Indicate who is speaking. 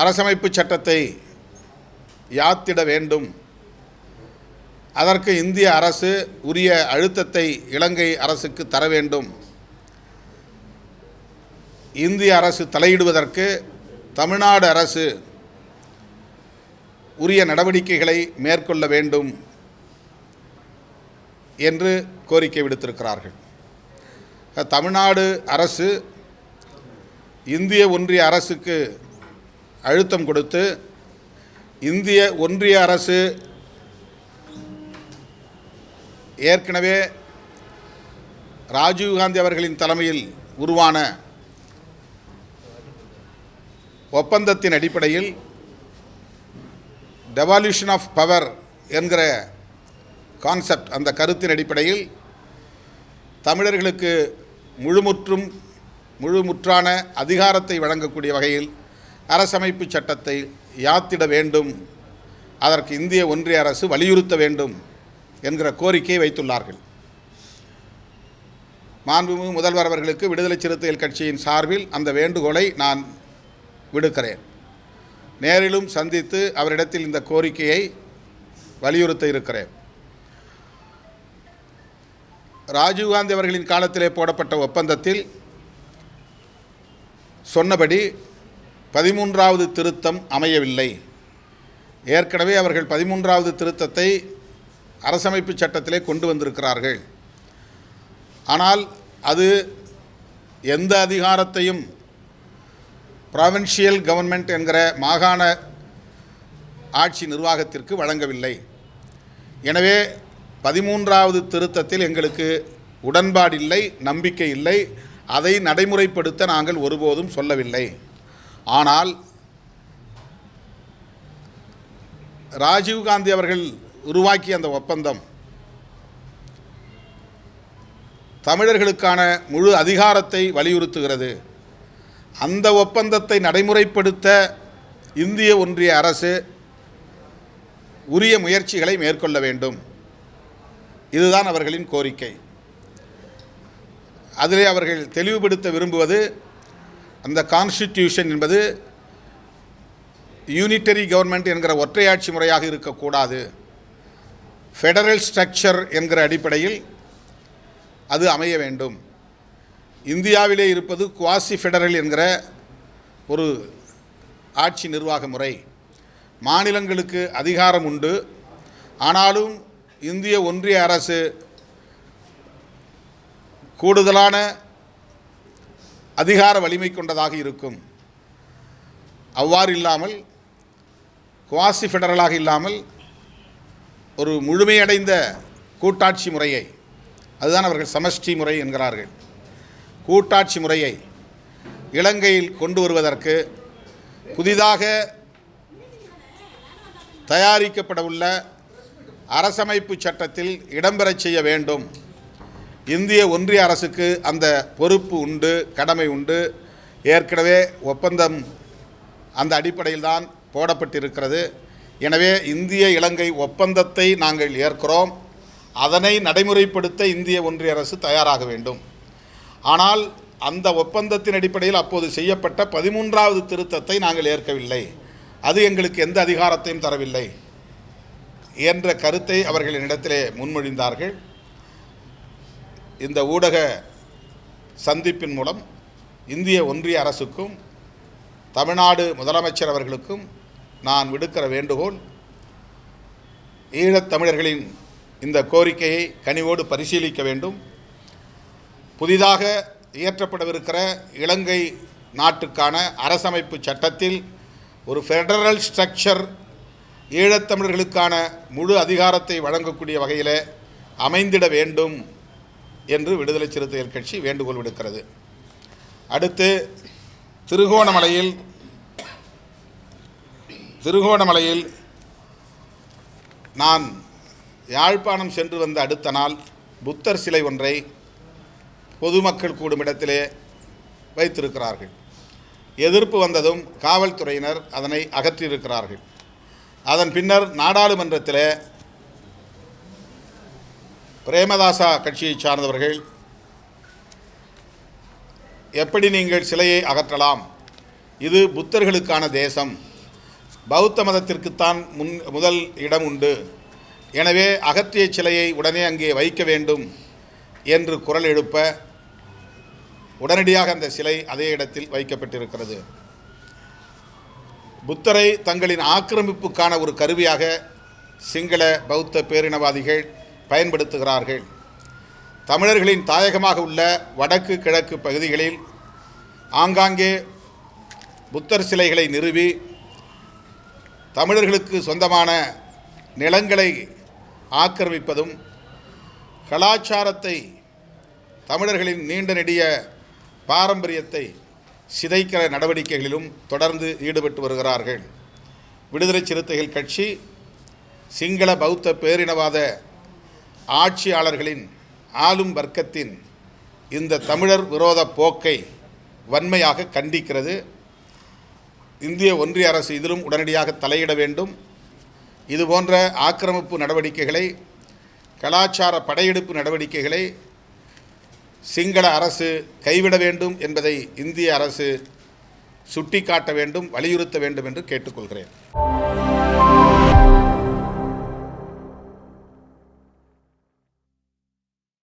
Speaker 1: அரசமைப்பு சட்டத்தை யாத்திட வேண்டும். அதற்கு இந்திய அரசு உரிய அழுத்தத்தை இலங்கை அரசுக்கு தர வேண்டும். இந்திய அரசு தலையிடுவதற்கு தமிழ்நாடு அரசு உரிய நடவடிக்கைகளை மேற்கொள்ள வேண்டும் என்று கோரிக்கை விடுத்திருக்கிறார்கள். தமிழ்நாடு அரசு இந்திய ஒன்றிய அரசுக்கு அழுத்தம் கொடுத்து இந்திய ஒன்றிய அரசு ஏற்கனவே ராஜீவ்காந்தி அவர்களின் தலைமையில் உருவான ஒப்பந்தத்தின் அடிப்படையில் டெவால்யூஷன் ஆஃப் பவர் என்கிற கான்செப்ட் அந்த கருத்தின் அடிப்படையில் தமிழர்களுக்கு முழுமுற்றும் முழுமுற்றான அதிகாரத்தை வழங்கக்கூடிய வகையில் அரசமைப்பு சட்டத்தை யாத்திட வேண்டும். அதற்கு இந்திய ஒன்றிய அரசு வலியுறுத்த வேண்டும் என்கிற கோரிக்கையை வைத்துள்ளார்கள். மாண்புமிகு முதல்வர் அவர்களுக்கு விடுதலை சிறுத்தைகள் கட்சியின் சார்பில் அந்த வேண்டுகோளை நான் விடுக்கிறேன். நேரிலும் சந்தித்து அவரிடத்தில் இந்த கோரிக்கையை வலியுறுத்த இருக்கிறேன். ராஜீவ்காந்தி அவர்களின் காலத்திலே போடப்பட்ட ஒப்பந்தத்தில் சொன்னபடி பதிமூன்றாவது திருத்தம் அமையவில்லை. ஏற்கனவே அவர்கள் பதிமூன்றாவது திருத்தத்தை அரசமைப்பு சட்டத்திலே கொண்டு வந்திருக்கிறார்கள். ஆனால் அது எந்த அதிகாரத்தையும் ப்ராவின்ஷியல் கவர்மெண்ட் என்கிற மாகாண ஆட்சி நிர்வாகத்திற்கு வழங்கவில்லை. எனவே பதிமூன்றாவது திருத்தத்தில் எங்களுக்கு உடன்பாடில்லை நம்பிக்கை இல்லை. அதை நடைமுறைப்படுத்த நாங்கள் ஒருபோதும் சொல்லவில்லை. ஆனால் ராஜீவ்காந்தி அவர்கள் உருவாக்கிய அந்த ஒப்பந்தம் தமிழர்களுக்கான முழு அதிகாரத்தை வலியுறுத்துகிறது. அந்த ஒப்பந்தத்தை நடைமுறைப்படுத்த இந்திய ஒன்றிய அரசு உரிய முயற்சிகளை மேற்கொள்ள வேண்டும். இதுதான் அவர்களின் கோரிக்கை. அதிலே அவர்கள் தெளிவுபடுத்த விரும்புவது அந்த கான்ஸ்டிடியூஷன் என்பது யூனிட்டரி கவர்மெண்ட் என்கிற ஒற்றையாட்சி முறையாக இருக்கக்கூடாது. ஃபெடரல் ஸ்ட்ரக்சர் என்கிற அடிப்படையில் அது அமைய வேண்டும். இந்தியாவிலே இருப்பது குவாசி ஃபெடரல் என்கிற ஒரு ஆட்சி நிர்வாக முறை. மாநிலங்களுக்கு அதிகாரம் உண்டு. ஆனாலும் இந்திய ஒன்றிய அரசு கூடுதலான அதிகார வலிமை கொண்டதாக இருக்கும். அவ்வாறு இல்லாமல் குவாசி ஃபெடரலாக இல்லாமல் ஒரு முழுமையடைந்த கூட்டாட்சி முறையை அதுதான் அவர்கள் சமஷ்டி முறை என்கிறார்கள். கூட்டாட்சி முறையை இலங்கையில் கொண்டு வருவதற்கு புதிதாக தயாரிக்கப்படவுள்ள அரசமைப்பு சட்டத்தில் இடம்பெறச் செய்ய வேண்டும். இந்திய ஒன்றிய அரசுக்கு அந்த பொறுப்பு உண்டு கடமை உண்டு. ஏற்கனவே ஒப்பந்தம் அந்த அடிப்படையில் தான் போடப்பட்டிருக்கிறது. எனவே இந்திய இலங்கை ஒப்பந்தத்தை நாங்கள் ஏற்கிறோம். அதனை நடைமுறைப்படுத்த இந்திய ஒன்றிய அரசு தயாராக வேண்டும். ஆனால் அந்த ஒப்பந்தத்தின் அடிப்படையில் அப்போது செய்யப்பட்ட பதிமூன்றாவது திருத்தத்தை நாங்கள் ஏற்கவில்லை. அது எங்களுக்கு எந்த அதிகாரத்தையும் தரவில்லை. என்ற கருத்தை அவர்கள் என்னிடத்திலே முன்மொழிந்தார்கள். இந்த ஊடக சந்திப்பின் மூலம் இந்திய ஒன்றிய அரசுக்கும் தமிழ்நாடு முதலமைச்சர் அவர்களுக்கும் நான் விடுக்கிற வேண்டுகோள் ஈழத்தமிழர்களின் இந்த கோரிக்கையை கனிவோடு பரிசீலிக்க வேண்டும். புதிதாக இயற்றப்படவிருக்கிற இலங்கை நாட்டுக்கான அரசமைப்பு சட்டத்தில் ஒரு ஃபெடரல் ஸ்ட்ரக்சர் ஈழத்தமிழர்களுக்கான முழு அதிகாரத்தை வழங்கக்கூடிய வகையில் அமைந்திட வேண்டும். என்று விடுதலை சிறுத்தைகள் கட்சி வேண்டுகோள் விடுக்கிறது. அடுத்து திருகோணமலையில் திருகோணமலையில் நான் யாழ்ப்பாணம் சென்று வந்த அடுத்த நாள் புத்தர் சிலை ஒன்றை பொதுமக்கள் கூடும் இடத்திலே வைத்திருக்கிறார்கள். எதிர்ப்பு வந்ததும் காவல்துறையினர் அதனை அகற்றியிருக்கிறார்கள். அதன் பின்னர் நாடாளுமன்றத்தில் பிரேமதாசா கட்சியைச் சார்ந்தவர்கள் எப்படி நீங்கள் சிலையை அகற்றலாம்? இது புத்தர்களுக்கான தேசம். பௌத்த மதத்திற்குத்தான் முன் முதல் இடம் உண்டு. எனவே அகத்திய சிலையை உடனே அங்கே வைக்க வேண்டும் என்று குரல் எழுப்ப உடனடியாக அந்த சிலை அதே இடத்தில் வைக்கப்பட்டிருக்கிறது. புத்தரை தங்களின் ஆக்கிரமிப்புக்கான ஒரு கருவியாக சிங்கள பௌத்த பேரினவாதிகள் பயன்படுத்துகிறார்கள். தமிழர்களின் தாயகமாக உள்ள வடக்கு கிழக்கு பகுதிகளில் ஆங்காங்கே புத்தர் சிலைகளை நிறுவி தமிழர்களுக்கு சொந்தமான நிலங்களை ஆக்கிரமிப்பதும் கலாச்சாரத்தை தமிழர்களின் நீண்ட நெடிய பாரம்பரியத்தை சிதைக்கிற நடவடிக்கைகளிலும் தொடர்ந்து ஈடுபட்டு வருகிறார்கள். விடுதலை சிறுத்தைகள் கட்சி சிங்கள பௌத்த பேரினவாத ஆட்சியாளர்களின் ஆளும் வர்க்கத்தின் இந்த தமிழர் விரோத போக்கை வன்மையாக கண்டிக்கிறது. இந்திய ஒன்றிய அரசு இதிலும் உடனடியாக தலையிட வேண்டும். இதுபோன்ற ஆக்கிரமிப்பு நடவடிக்கைகளை கலாச்சார படையெடுப்பு நடவடிக்கைகளை சிங்கள அரசு கைவிட வேண்டும் என்பதை இந்திய அரசு சுட்டிக்காட்ட வேண்டும் வலியுறுத்த வேண்டும் என்று கேட்டுக்கொள்கிறேன்.